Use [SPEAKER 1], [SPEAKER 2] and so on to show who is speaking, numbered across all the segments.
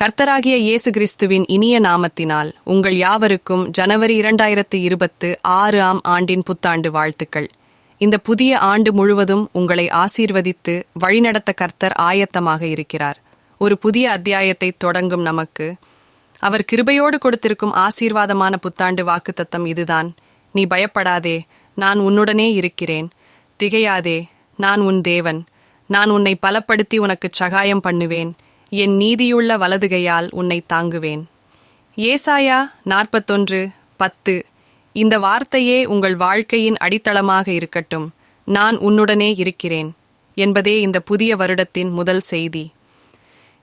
[SPEAKER 1] கர்த்தராகிய இயேசு கிறிஸ்துவின் இனிய நாமத்தினால் உங்கள் யாவருக்கும் ஜனவரி இரண்டாயிரத்து இருபத்து ஆறு ஆம் ஆண்டின் புத்தாண்டு வாழ்த்துக்கள். இந்த புதிய ஆண்டு முழுவதும் உங்களை ஆசீர்வதித்து வழிநடத்த கர்த்தர் ஆயத்தமாக இருக்கிறார். ஒரு புதிய அத்தியாயத்தை தொடங்கும் நமக்கு. அவர் கிருபையோடு கொடுத்திருக்கும் ஆசீர்வாதமான புத்தாண்டு வாக்குத்தத்தம் இதுதான். நீ பயப்படாதே நான் உன்னுடனே இருக்கிறேன். திகையாதே நான் உன் தேவன். நான் உன்னை பலப்படுத்தி உனக்குச் சகாயம் பண்ணுவேன். என் நீதியுள்ள வலதுகையால் உன்னை தாங்குவேன். ஏசாயா நாற்பத்தொன்று பத்து. இந்த வார்த்தையே உங்கள் வாழ்க்கையின் அடித்தளமாக இருக்கட்டும். நான் உன்னுடனே இருக்கிறேன் என்பதே இந்த புதிய வருடத்தின் முதல் செய்தி.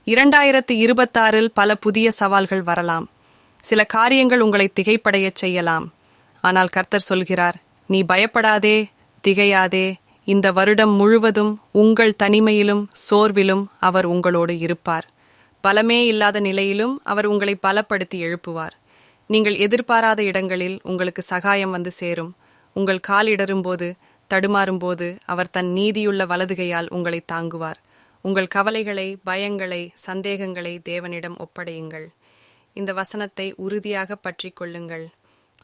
[SPEAKER 1] இரண்டாயிரத்து இருபத்தாறில் பல புதிய சவால்கள் வரலாம். சில காரியங்கள் உங்களை திகைப்படையச் செய்யலாம். ஆனால் கர்த்தர் சொல்கிறார் நீ பயப்படாதே திகையாதே இந்த வருடம் முழுவதும் உங்கள் தனிமையிலும் சோர்விலும் அவர் உங்களோடு இருப்பார். பலமே இல்லாத நிலையிலும் அவர் உங்களை பலப்படுத்தி எழுப்புவார். நீங்கள் எதிர்பாராத இடங்களில் உங்களுக்கு சகாயம் வந்து சேரும். உங்கள் கால் இடரும்போது தடுமாறும்போது அவர் தன் நீதியுள்ள வலதுகையால் உங்களை தாங்குவார். உங்கள் கவலைகளை பயங்களை சந்தேகங்களை தேவனிடம் ஒப்படையுங்கள். இந்த வசனத்தை உறுதியாக பற்றி கொள்ளுங்கள்.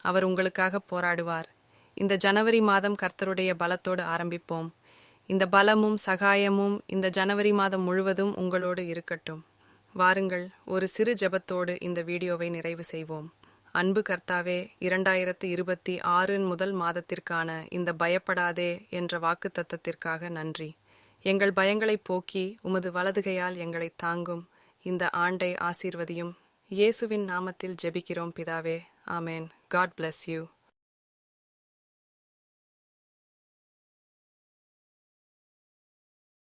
[SPEAKER 1] அவர் உங்களுக்காக போராடுவார். இந்த ஜனவரி மாதம் கர்த்தருடைய பலத்தோடு ஆரம்பிப்போம். இந்த பலமும் சகாயமும் இந்த ஜனவரி மாதம் முழுவதும் உங்களோடு இருக்கட்டும். வாருங்கள் ஒரு சிறு ஜெபத்தோடு இந்த வீடியோவை நிறைவு செய்வோம். அன்பு கர்த்தாவே இரண்டாயிரத்து இருபத்தி ஆறு முதல் மாதத்திற்கான இந்த பயப்படாதே என்ற வாக்குத்தத்தத்திற்காக நன்றி. எங்கள் பயங்களை போக்கி உமது வலதுகையால் எங்களை தாங்கும் இந்த ஆண்டை ஆசீர்வதியும். இயேசுவின் நாமத்தில் ஜெபிக்கிறோம் பிதாவே. ஆமேன். God bless you.